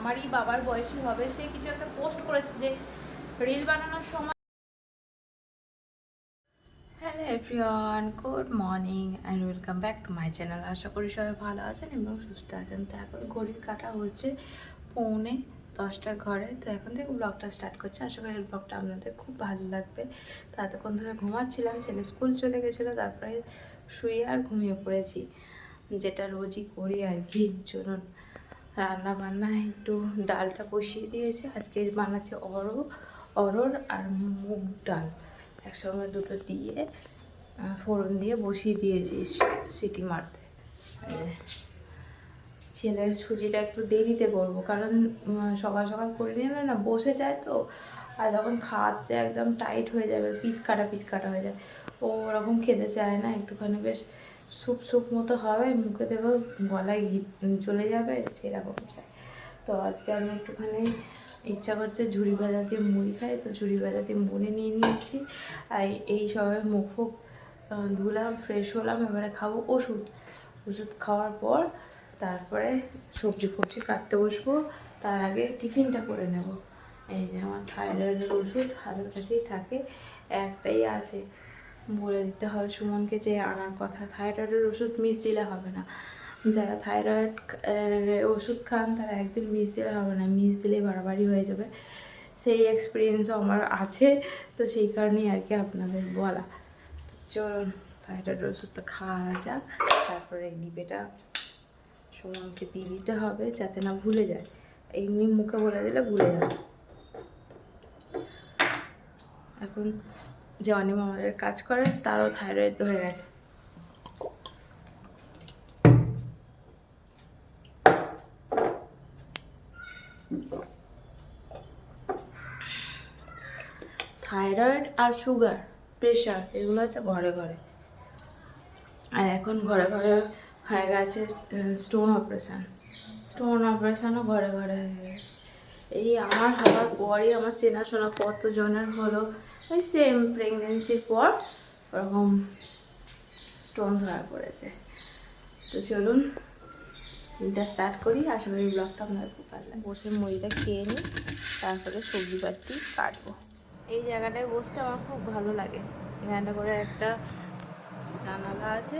আমারই বাবার বয়সী হবে, সে কিছু একটা পোস্ট করেছে যে রিল বানানোর সময় hello everyone good morning and welcome back to my channel আশা করি সবাই ভালো আছেন এবং সুস্থ আছেন। তো এখন ঘড়ির কাটা হচ্ছে পৌনে দশটার ঘরে। তো এখন থেকে ব্লগটা স্টার্ট করছে। আশা করি ব্লগটা আপনাদের খুব ভালো লাগবে। তো এতক্ষণ ধরে ঘুমাচ্ছিলাম, ছেলে স্কুল চলে গেছিল, তারপরে শুয়ে আর ঘুমিয়ে পড়েছি। যেটা রোজই করি আর কি, চলুন। রান্না বান্না একটু ডালটা বসিয়ে দিয়েছি। আজকে বানাচ্ছে অরো, অরর আর মুগ ডাল। একসঙ্গে দুটো দিয়ে ফোড়ন দিয়ে বসিয়ে দিয়েছি সিটি মারতে। ছেলের সুজিটা একটু দেরিতে করব, কারণ সকাল সকাল করে নিলে না বসে যায় তো, আর যখন খাওয়াচ্ছে একদম টাইট হয়ে যাবে পিস কাটা পিস কাটা হয়ে যায়, ও ওরকম খেতে চায় না, একটুখানি বেশ স্যুপ স্যুপ মতো হবে, মুখে দেবো, গলায় ঘি চলে যাবে, সেরকম তো আজকে আমি একটুখানি ইচ্ছা করছে ঝুড়ি ভাজা দিয়ে মুড়ি খাই, তো ঝুড়ি ভাজা দিয়ে মুড়ি নিয়ে নিয়েছি। আর এই সবে মুখ ফুক ধুলাম ফ্রেশ হলাম, এবারে খাব ওষুধ। ওষুধ খাওয়ার পর তারপরে সবজি ফবজি কাটতে বসবো, তার আগে টিফিনটা করে নেব। এই যে আমার থাইরয়েডের ওষুধ হাতের কাছেই থাকে, একটাই আছে। বলে দিতে হবে সুমনকে যে আনার কথা। থাইরয়েডের ওষুধ মিস দিলে হবে না। যারা থাইরয়েড ওষুধ খান, তারা একদিন মিস দিলে হবে না। মিস দিলে বাড়াবাড়ি হয়ে যাবে। সেই এক্সপিরিয়েন্সও আমার আছে। তো সেই কারণেই আর কি আপনাদের বলা। চলুন থাইরয়েড ওষুধটা খাওয়া যাক। তারপরে এই সুমনকে দিয়ে দিতে হবে যাতে না ভুলে যায়। এমনি মুখে বলে দিলে ভুলে যাবে। এখন যে অনিমা আমাদের কাজ করে, তারও থাইরয়েড ধরে গেছে। থাইরয়েড আর সুগার প্রেশার এগুলো হচ্ছে ঘরে ঘরে। আর এখন ঘরে ঘরে হয়ে গেছে স্টোন অপারেশান স্টোন অপারেশানও ঘরে ঘরে হয়ে গেছে। এই আমার হওয়ার পরই আমার চেনাশোনা কতজনের হলো ওই সেম প্রেগনেন্সির পর ওরকম স্টোন ধরা পড়েছে। তো চলুন এটা স্টার্ট করি। আশা করি ব্লগটা আপনাদের খুব ভালো লাগে বসে মুড়িটা খেয়ে নিই তারপরে সবজি পাতি কাটবো। এই জায়গাটায় বসতে আমার খুব ভালো লাগে। এখানটা করে একটা জানালা আছে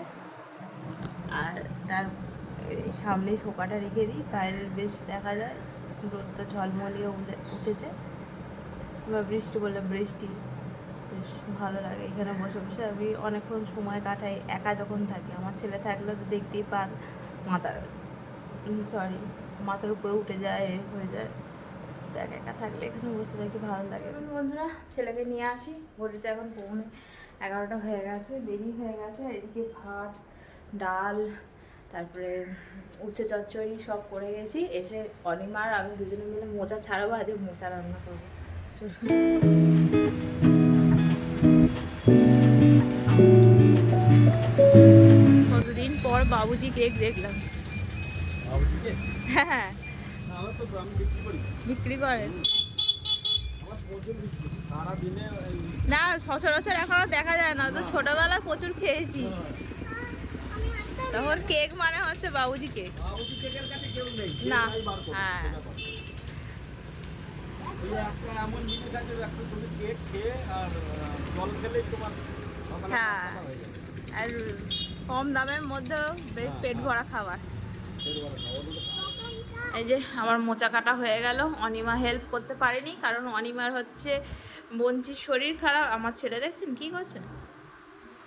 আর তার এই সামনেই শোকাটা রেখে দিই। বাইরের বেশ দেখা যায় রোদটা ঝলমলিয়ে উঠেছে। বা বৃষ্টি বললে বৃষ্টি। বেশ ভালো লাগে এখানে বসে বসে আমি অনেকক্ষণ সময় কাটাই, একা যখন থাকি। আমার ছেলে থাকলে তো দেখতেই পান মাথার সরি মাথার উপরে উঠে যায়, হয়ে যায়। তো একা একা থাকলে এখানে বসে থাকি ভালো লাগে। বন্ধুরা, ছেলেকে নিয়ে আসি। ঘড়িতে এখন পৌনে এগারোটা হয়ে গেছে, দেরি হয়ে গেছে। এদিকে ভাত, ডাল, তারপরে উচ্ছে চচ্চড়ি সব করে গেছি। এসে অনিমার, আমি দুজনে মিলে মোচা ছাড়াবো, আজকে মোচা রান্না করব। পর বাবুজি কেক দেখলাম। হ্যাঁ। বিক্রি করেন না সচরাচর এখন দেখা যায় না তো ছোটবেলায় প্রচুর খেয়েছি। তখন কেক মানে হচ্ছে বাবুজি কেক। না হ্যাঁ। আর কম দামের মধ্যেও বেশ পেট ভরা খাবার। এই যে আমার মোচা কাটা হয়ে গেল। অনিমা হেল্প করতে পারেনি, কারণ অনিমার হচ্ছে বঞ্চির শরীর খারাপ। আমার ছেলে দেখছেন কি করছেন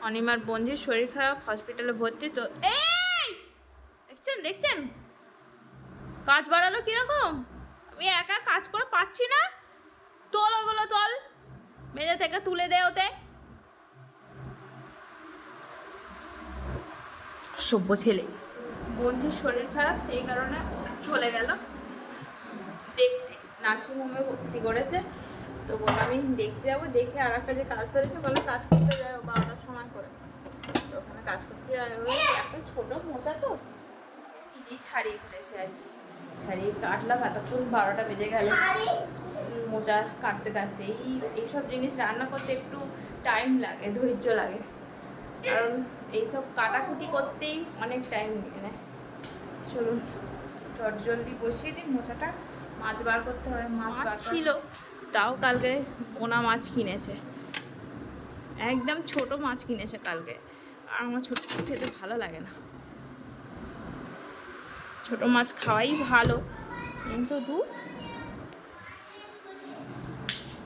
অনিমার বঞ্চির শরীর খারাপ হসপিটালে ভর্তি তো এই! দেখছেন দেখছেন? কাজ বাড়ালো কীরকম? আমি একা কাজ করে পাচ্ছি না। তোল ওগুলো তোল। মেজে থেকে তুলে দে ওতে। সভ্য ছেলে। বঞ্চির শরীর খারাপ এই কারণে চলে গেল। দেখতে নার্সিংহোমে ভর্তি করেছে। তো বললাম আমি দেখতে যাব, দেখে আর একটা যে কাজ ধরেছে বলে কাজ করতে যাব বারোটার সময় করে। তো ওখানে কাজ ওই একটা ছোটো মোচা তো নিজেই ছাড়িয়ে ফেলেছে আর কি। ছাড়িয়ে কাটলাম, এতক্ষণ বারোটা বেজে গেল। মোচা কাটতে কাটতে, এই এইসব জিনিস রান্না করতে একটু টাইম লাগে, ধৈর্য লাগে। কারণ এইসব কাটাকুটি করতেই অনেক টাইম নিয়ে নেয় চলুন চট জলদি বসিয়ে দিই মোচাটা মাছ বার করতে হবে মাছ ছিল তাও কালকে পোনা মাছ কিনেছে। একদম ছোট মাছ কিনেছে কালকে। আর আমার ছোট খেতে ভালো লাগে না। ছোট মাছ খাওয়াই ভালো। কিন্তু দু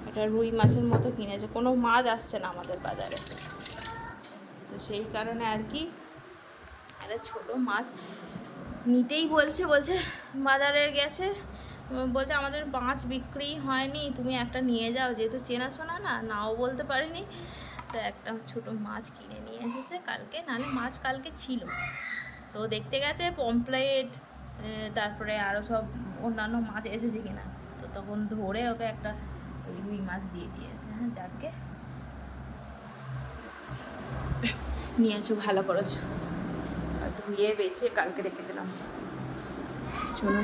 এটা রুই মাছের মতো কিনেছে। কোনো মাছ আসছে না আমাদের বাজারে। তো সেই কারণে আর কি একটা ছোট মাছ নিতেই বলছে বলছে, বাজারে গেছে। বলছে, আমাদের মাছ বিক্রি হয়নি, তুমি একটা নিয়ে যাও। যেহেতু চেনাশোনা না, নাও বলতে পারিনি। তো একটা ছোট মাছ কিনে নিয়ে এসেছে কালকে নাহলে মাছ কালকে ছিল। তো দেখতে গেছে পমপ্লেট তারপরে আরও সব অন্যান্য মাছ এসেছে কিনা। তো তখন ধরে ওকে একটা রুই মাছ দিয়ে দিয়েছে হ্যাঁ যাকে নিয়েছো, ভালো করেছ। আর ধুয়ে বেছে কালকে রেখে দিলাম। শোনো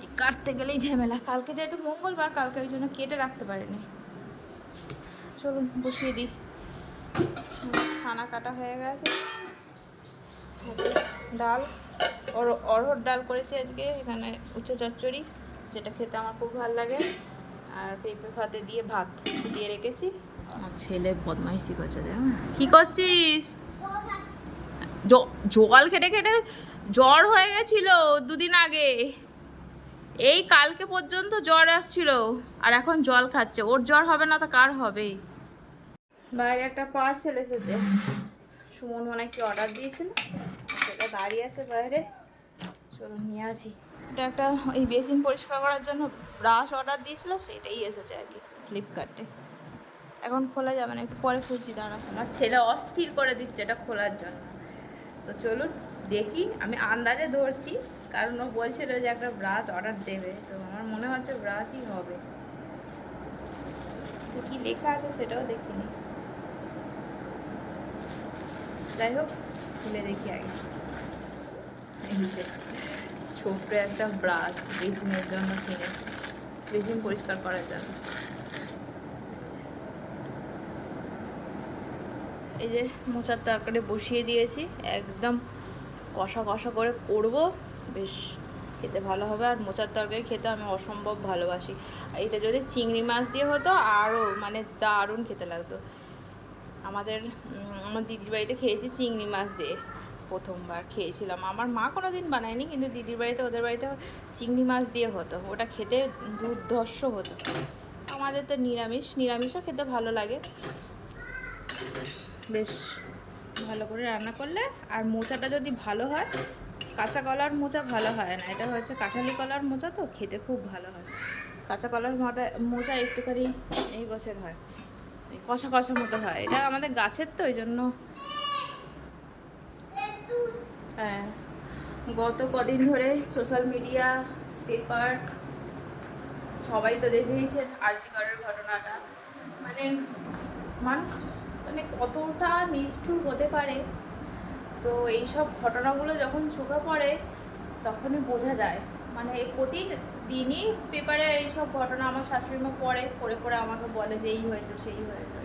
এই কাটতে গেলেই ঝামেলা। কালকে যেহেতু মঙ্গলবার, কালকে ওই জন্য কেটে রাখতে পারিনি। চলুন বসিয়ে দিই। ছানা কাটা হয়ে গেছে। ডাল। অর- অরহর ডাল করেছি আজকে, এখানে উচ্চ চচ্চড়ি, যেটা খেতে আমার খুব ভালো লাগে। আর পেঁপে ভাতে দিয়ে ভাত দিয়ে রেখেছি। ছেলে বদমাইশি করছে, দেখ। কি করছিস? জল খেটে খেটে জ্বর হয়ে গেছিল দুদিন আগে। এই কালকে পর্যন্ত জ্বর আসছিল, আর এখন জল খাচ্ছে। ওর জ্বর হবে না তো কার হবে? বাইরে একটা পার্সেল এসেছে। সুমন মনে কি অর্ডার দিয়েছিল। সেটা দাঁড়িয়ে আছে বাইরে। চলো নিয়ে আসি। এটা একটা ওই বেসিন পরিষ্কার করার জন্য ব্রাশ অর্ডার দিয়েছিল সেটাই এসেছে আর কি ফ্লিপকার্টে এখন খোলা যাবে না একটু পরে খুঁজছি, দাঁড়া। আমার ছেলে অস্থির করে দিচ্ছে এটা খোলার জন্য। তো চলুন, দেখি, আমি আন্দাজে ধরছি, কারণ ও বলছিল যে একটা ব্রাশ অর্ডার দেবে, তো আমার মনে হচ্ছে ব্রাশই হবে। কি লেখা আছে সেটাও দেখিনি। যাই হোক, খুলে দেখি আগে। ছোট্ট একটা ব্রাশ বেসিনের জন্য কিনে বেসিন পরিষ্কার করার জন্য। এই যে মোচার তরকারি বসিয়ে দিয়েছি, একদম কষা কষা করে করব। বেশ, খেতে ভালো হবে। আর মোচার তরকারি খেতে আমি অসম্ভব ভালোবাসি। আর এটা যদি চিংড়ি মাছ দিয়ে হতো আরও মানে দারুণ খেতে লাগতো। আমাদের আমার দিদির বাড়িতে খেয়েছি চিংড়ি মাছ দিয়ে প্রথমবার খেয়েছিলাম। আমার মা কোনো দিন বানায়নি, কিন্তু দিদির বাড়িতে, ওদের বাড়িতে চিংড়ি মাছ দিয়ে হতো। ওটা খেতে দুর্ধর্ষ হতো। আমাদের তো নিরামিষ, নিরামিষও খেতে ভালো লাগে। বেশ ভালো করে রান্না করলে, আর মোচাটা যদি ভালো হয়, কাঁচা কলার মোচা ভালো হয় না। এটা হচ্ছে কাঁঠালি কলার মোচা তো, খেতে খুব ভালো হয়। কাঁচা কলার মোটা, মোচা একটুখানি এই গোছের হয় কষা কষা মতো হয়। এটা আমাদের গাছের তো ওই জন্য হ্যাঁ গত কদিন ধরে সোশ্যাল মিডিয়া, পেপার, সবাই তো দেখেইছেন আর্জিকরের ঘটনাটা। মানে মানুষ মানে কতটা নিষ্ঠুর হতে পারে, তো এই সব ঘটনাগুলো যখন চোখে পড়ে, তখনই বোঝা যায়। মানে প্রতিদিনই পেপারে এইসব ঘটনা আমার শাশুড়িমা পড়ে পড়ে পড়ে আমাকে বলে যে এই হয়েছে, সেই হয়েছে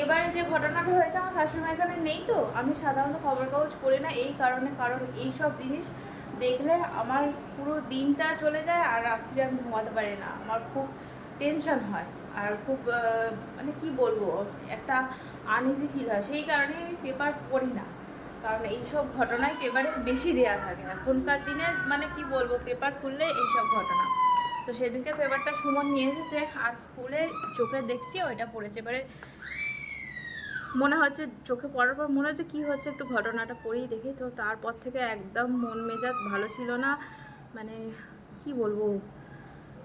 এবারে যে ঘটনাটা হয়েছে, আমার শাশুড়িমা এখানে নেই তো। আমি সাধারণত খবর কাগজ পড়ি না, এই কারণে, কারণ এই সব জিনিস দেখলে আমার পুরো দিনটা চলে যায় আর রাত্রে আমি ঘুমাতে পারি না। আমার খুব টেনশন হয়। আর খুব মানে কি বলব, একটা আনইজি ফিল হয়। সেই কারণে আমি পেপার পড়ি না। কারণ এইসব ঘটনায় পেপারে বেশি দেওয়া থাকে এখনকার দিনে মানে কি বলব পেপার খুললে এইসব ঘটনা। তো সেদিনকে পেপারটা সুমন নিয়ে এসেছে আর খুলে চোখে দেখছি, ওইটা পড়েছে। এবারে মনে হচ্ছে চোখে পড়ার পর মনে হচ্ছে কী হচ্ছে, একটু ঘটনাটা পড়েই দেখি। তো তারপর থেকে একদম মন মেজাজ ভালো ছিল না। মানে কি বলব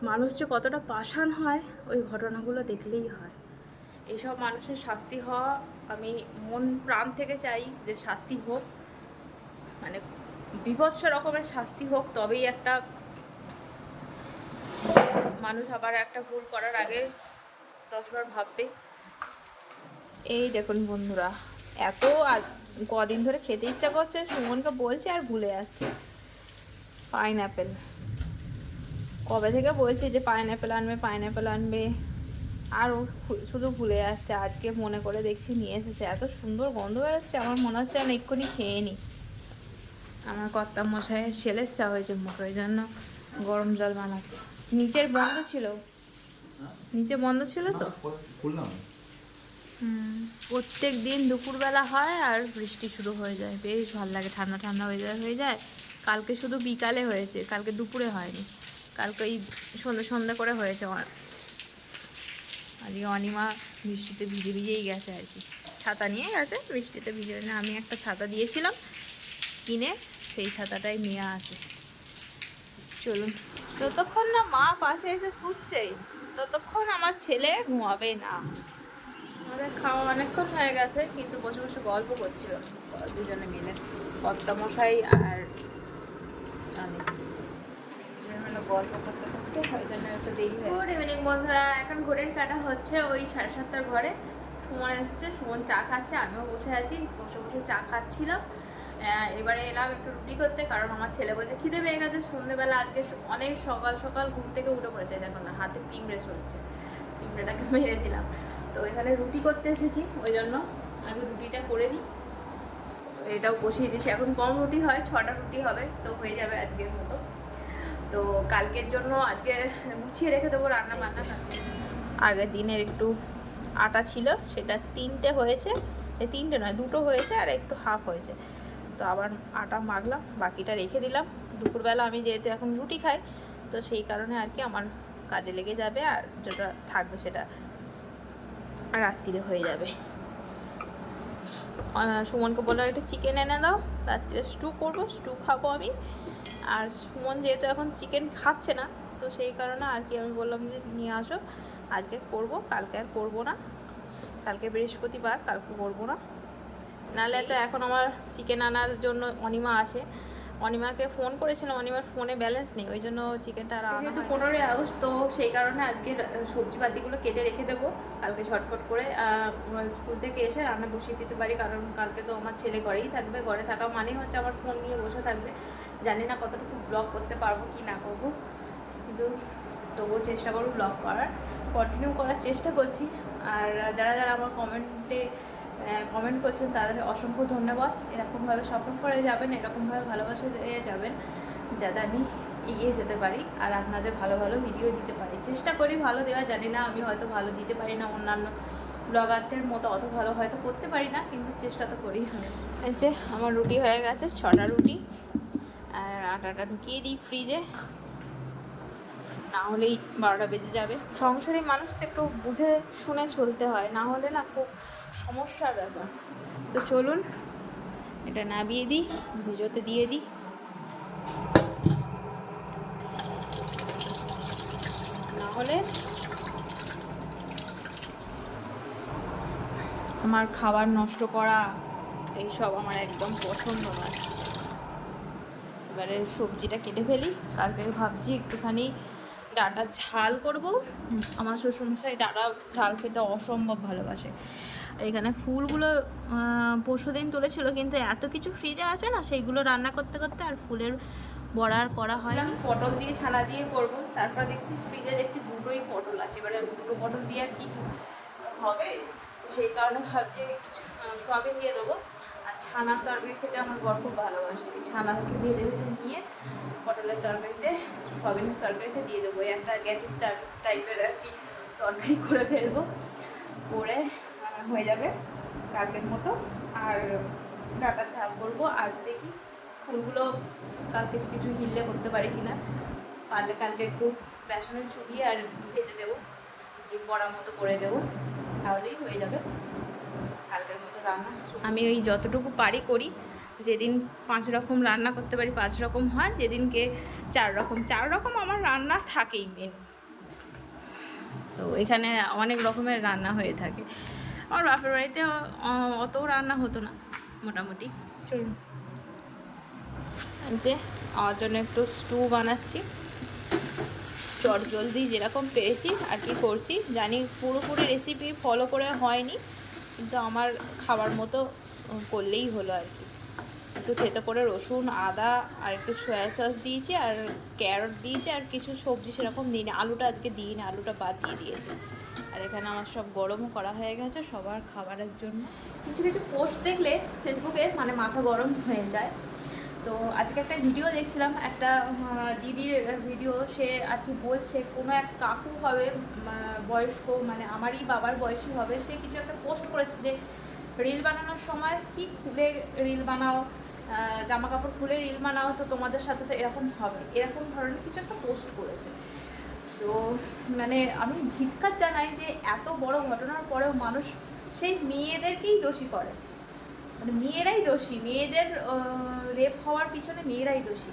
মানুষ যে কতটা পাষাণ হয় ওই ঘটনাগুলো দেখলেই হয়। এইসব মানুষের শাস্তি হওয়া আমি মন প্রাণ থেকে চাই যে শাস্তি হোক। মানে বিভৎস রকমের শাস্তি হোক তবেই একটা মানুষ আবার একটা ভুল করার আগে দশবার ভাববে। এই দেখুন বন্ধুরা এত আজ কদিন ধরে খেতে ইচ্ছা করছে সুমনকে বলছে আর ভুলে যাচ্ছে। পাইনঅ্যাপেল কবে থেকে বলছে যে পাইনঅ্যাপেল আনবে পাইনঅ্যাপেল আনবে? আর ও শুধু ভুলে যাচ্ছে আজকে মনে করে দেখছি নিয়ে এসেছে। এত সুন্দর গন্ধ বেরোচ্ছে আমার মনে হচ্ছে আমি এক্ষুনি খেয়ে নিই আমার কর্তা মশাইয়ের ছেলের চা হয়েছে মুখে ওই জন্য গরম জল বানাচ্ছে। নিচের বন্ধ ছিল? নিচে বন্ধ ছিল তো? প্রত্যেক দিন দুপুরবেলা হয় আর বৃষ্টি শুরু হয়ে যায়। বেশ ভালো লাগে ঠান্ডা ঠান্ডা হয়ে যায় হয়ে যায়। কালকে শুধু বিকালে হয়েছে কালকে দুপুরে হয়নি। কালকে ওই সন্ধ্যে সন্ধ্যে করে হয়েছে আমার। আজকে অনিমা বৃষ্টিতে ভিজে ভিজেই গেছে আর কি। ছাতা নিয়ে গেছে বৃষ্টিতে ভিজে না, আমি একটা ছাতা দিয়েছিলাম কিনে, সেই ছাতাটাই নিয়ে আসে চলুন। যতক্ষণ না মা পাশে এসে শুচ্ছে, ততক্ষণ আমার ছেলে ঘুমাবে না। আমাদের খাওয়া অনেকক্ষণ হয়ে গেছে, কিন্তু বসে বসে গল্প করছিল। দুজনে মিলে কর্তা আর আমি। দুজনে গল্প করতে করতে ওই জন্য একটু দেরি হয়ে গুড ইভিনিং বন্ধুরা এখন ঘোরের কাটা হচ্ছে ওই সাড়ে সাতটার ঘরে। সুমন এসেছে সুমন চা খাচ্ছে আমিও বসে আছি বসে বসে চা খাচ্ছিলাম। এবারে এলাম একটু রুটি করতে কারণ আমার ছেলে বলছে খিদে পেয়ে গেছে সন্ধ্যেবেলা আজকে অনেক সকাল সকাল ঘুম থেকে উঠে পড়েছে দেখো না হাতে পিঁমড়ে চলছে। পিঁমড়েটাকে মেরে দিলাম। তো এখানে রুটি করতে এসেছি ওই জন্য আগে রুটিটা করে নিই। এটাও বসিয়ে দিচ্ছি এখন কম রুটি হয় ছটা রুটি হবে তো হয়ে যাবে আজকের মতো। তো কালকের জন্য আজকে গুছিয়ে রেখে দেবো রান্না বান্না আগের দিনের একটু আটা ছিল, সেটা তিনটে হয়েছে। তিনটে নয়, দুটো হয়েছে আর একটু হাফ হয়েছে। তো আবার আটা মাখলাম, বাকিটা রেখে দিলাম। দুপুরবেলা আমি যেহেতু এখন রুটি খাই, তো সেই কারণে আর কি আমার কাজে লেগে যাবে আর যেটা থাকবে সেটা রাত্রিরে হয়ে যাবে। সুমনকে বললাম, একটু চিকেন এনে দাও, রাত্রিরে স্টু করব স্টু খাব আমি। আর সুমন যেহেতু এখন চিকেন খাচ্ছে না তো সেই কারণে আর কি আমি বললাম যে নিয়ে আসো। আজকে করব কালকে আর করব না। কালকে বৃহস্পতিবার কালকে করব না। নাহলে তো এখন আমার চিকেন আনার জন্য অনিমা আছে। অনিমাকে ফোন করেছিলাম অনিমার ফোনে ব্যালেন্স নেই ওই জন্য চিকেনটা আর যেহেতু পনেরোই আগস্ট তো সেই কারণে আজকে সবজি পাতিগুলো কেটে রেখে দেবো। কালকে ঝটপট করে স্কুল থেকে এসে রান্না বসিয়ে দিতে পারি কারণ কালকে তো আমার ছেলে ঘরেই থাকবে। ঘরে থাকা মানেই হচ্ছে আমার ফোন নিয়ে বসে থাকবে। জানি না কতটুকু ব্লগ করতে পারব কি না করব। কিন্তু তবুও চেষ্টা করব ব্লগ করার। কন্টিনিউ করার চেষ্টা করছি। আর যারা যারা আমার কমেন্টে কমেন্ট করছেন তাদের অসংখ্য ধন্যবাদ। এরকমভাবে সাপোর্ট করে যাবেন, এরকমভাবে ভালোবাসা দিয়ে যাবেন, যাতে আমি এগিয়ে যেতে পারি আর আপনাদের ভালো ভালো ভিডিও দিতে পারি। চেষ্টা করি ভালো দেওয়া, জানি না আমি হয়তো ভালো দিতে পারি না, অন্যান্য ব্লগারদের মতো অত ভালো হয়তো করতে পারি না, কিন্তু চেষ্টা তো করি। যে আমার রুটি হয়ে গেছে, ছটা রুটি। আটাটা ঢুকিয়ে দিই ফ্রিজে। না হলেই বারোটা বেজে যাবে। সংসারী মানুষ তো একটু বুঝে শুনে চলতে হয়, না হলে না খুব সমস্যার ব্যাপার। তো চলুন, এটা নাবিয়ে দিই, ভিজোতে দিয়ে দিই। না হলে আমার খাবার নষ্ট করা, এইসব আমার একদম পছন্দ নয়। এবারে সবজিটা কেটে ফেলি। কালকে ভাবছি একটুখানি ডাটা ঝাল করব। আমার শ্বশুরমশাই ডাটা ঝাল খেতে অসম্ভব ভালোবাসে। এখানে ফুলগুলো পরশু দিন তুলেছিল কিন্তু এত কিছু ফ্রিজে আছে না সেইগুলো রান্না করতে করতে আর ফুলের বড়া আর করা হয় না। পটল দিয়ে ছানা দিয়ে করব। তারপর দেখছি ফ্রিজে দেখছি দুটোই পটল আছে। এবারে দুটো পটল দিয়ে আর কি হবে? সেই কারণে ভাবছি একটু ছা- দিয়ে দেবো। ছানার তরকারি খেতে আমার বর খুব ভালোবাসে। ওই ছানাকে ভেজে ভেজে নিয়ে পটলের তরকারিতে, সয়াবিনের তরকারিতে দিয়ে দেবো। একটা গ্যাটিস টাইপের আর কি তরকারি করে ফেলব। করে হয়ে যাবে কালকের মতো। আর ডাটা ঝাল করব। আর দেখি ফুলগুলো কালকে কিছু হিললে করতে পারি কিনা। পারলে কালকে একটু বেসনের চুবিয়ে আর ভেজে দেবো বড়ার মতো করে দেবো। তাহলেই হয়ে যাবে। আমি ওই যতটুকু পারি করি। যেদিন পাঁচ রকম রান্না করতে পারি পাঁচ রকম হয়। যেদিনকে চার রকম। চার রকম আমার রান্না থাকেই মেন তো এখানে অনেক রকমের রান্না হয়ে থাকে। আমার বাপের বাড়িতে অত রান্না হতো না মোটামুটি। চলুন। যে আমার জন্য একটু স্টু বানাচ্ছি। চট জলদি যেরকম পেয়েছি আর কি করছি। জানি পুরোপুরি রেসিপি ফলো করে হয়নি। কিন্তু আমার খাবার মতো করলেই হলো আর কি। একটু খেতে করে রসুন, আদা আর একটু সয়া সস দিয়েছি আর ক্যারট দিয়েছি আর কিছু সবজি সেরকম দিইনি। আলুটা আজকে দিইনি, আলুটা বাদ দিয়ে দিয়েছি। আর এখানে আমার সব গরমও করা হয়ে গেছে সবার খাবারের জন্য। কিছু কিছু পোস্ট দেখলে ফেসবুকে মানে মাথা গরম হয়ে যায়। তো আজকে একটা ভিডিও দেখছিলাম, একটা দিদির ভিডিও সে আর কি বলছে, কোনো এক কাকু হবে বয়স্ক মানে আমারই বাবার বয়সী হবে, সে কিছু একটা পোস্ট করেছে যে, রিল বানানোর সময় কি খুলে রিল বানাও জামা কাপড় খুলে রিল বানাও, তো তোমাদের সাথে তো এরকম হবে। এরকম ধরনের কিছু একটা পোস্ট করেছে। তো মানে আমি ধিক্কার জানাই যে, এত বড় ঘটনার পরেও মানুষ সেই মেয়েদেরকেই দোষী করে। মানে মেয়েরাই দোষী। মেয়েদের রেপ হওয়ার পিছনে মেয়েরাই দোষী।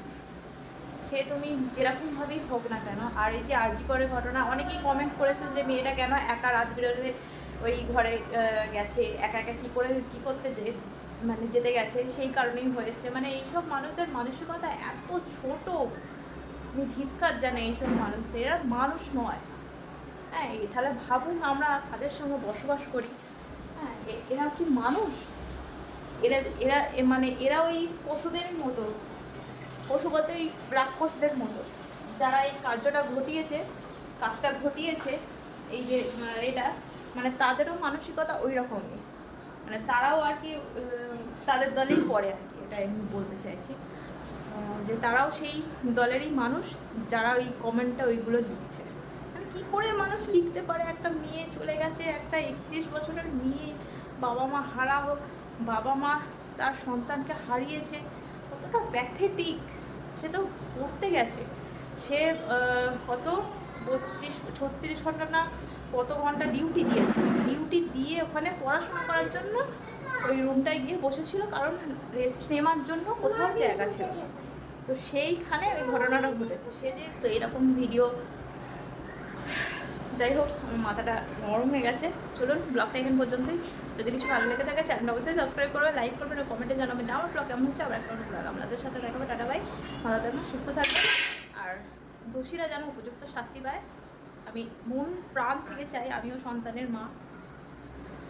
সে তুমি যেরকমভাবেই হোক না কেন, আর এই যে আরজি করে ঘটনা, অনেকেই কমেন্ট করেছেন যে মেয়েটা কেন একা রাত বেরোলে ওই ঘরে গেছে, একা একা কী করে, কী করতে যে মানে যেতে গেছে, সেই কারণেই হয়েছে। মানে এইসব মানুষদের মানসিকতা এত ছোট, আমি ধিক্কার জানে এইসব মানুষদের। এরা মানুষ নয়। হ্যাঁ তাহলে ভাবুন আমরা তাদের সঙ্গে বসবাস করি। হ্যাঁ এরা কি মানুষ? এরা এরা মানে এরা ওই পশুদের মতো পশু ওই রাক্ষসদের মতো। যারা এই কার্যটা ঘটিয়েছে, কাজটা ঘটিয়েছে, এই যে এটা মানে তাদেরও মানসিকতা ওই রকমই। মানে তারাও আর কি তাদের দলেই পড়ে আর কি এটা আমি বলতে চাইছি। যে তারাও সেই দলেরই মানুষ, যারা ওই কমেন্টটা ওইগুলো লিখছে। মানে কী করে মানুষ লিখতে পারে? একটা মেয়ে চলে গেছে, একটা একত্রিশ বছরের মেয়ে, বাবা মা হারা হোক বাবা মা তার সন্তানকে হারিয়েছে, কতটা প্যাথেটিক সে তো পড়তে গেছে। সে কত বত্রিশ, ছত্রিশ ঘণ্টা না কত ঘণ্টা ডিউটি দিয়েছে। ডিউটি দিয়ে ওখানে পড়াশোনা করার জন্য ওই রুমটায় গিয়ে বসেছিল, কারণ রেস্ট নেওয়ার জন্য কোথাও জায়গা ছিল তো সেইখানে ওই ঘটনাটা ঘটেছে। সে যে, তো এরকম ভিডিও যাই হোক, আমার মাথাটা গরম হয়ে গেছে। চলুন ব্লগটা এখান পর্যন্তই। যদি কিছু ভালো লেগে থাকে চ্যানেল অবশ্যই সাবস্ক্রাইব করবে লাইক করবেন আর কমেন্টে জানাবেন যে, আমার ব্লগ কেমন হচ্ছে? আবার একটা ব্লগ আপনাদের সাথে দেখাবে টাটা ভাই ভালো থাকবেন, সুস্থ থাকবেন। আর দোষীরা যেন উপযুক্ত শাস্তি পায়, আমি মন প্রাণ থেকে চাই, আমিও সন্তানের মা।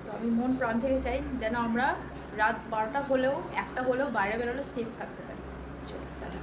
তো আমি মন প্রাণ থেকে চাই যেন আমরা রাত বারোটা হলেও, একটা হলেও বাইরে বেরোলে সেফ থাকতে পারি। চলো, টাটা।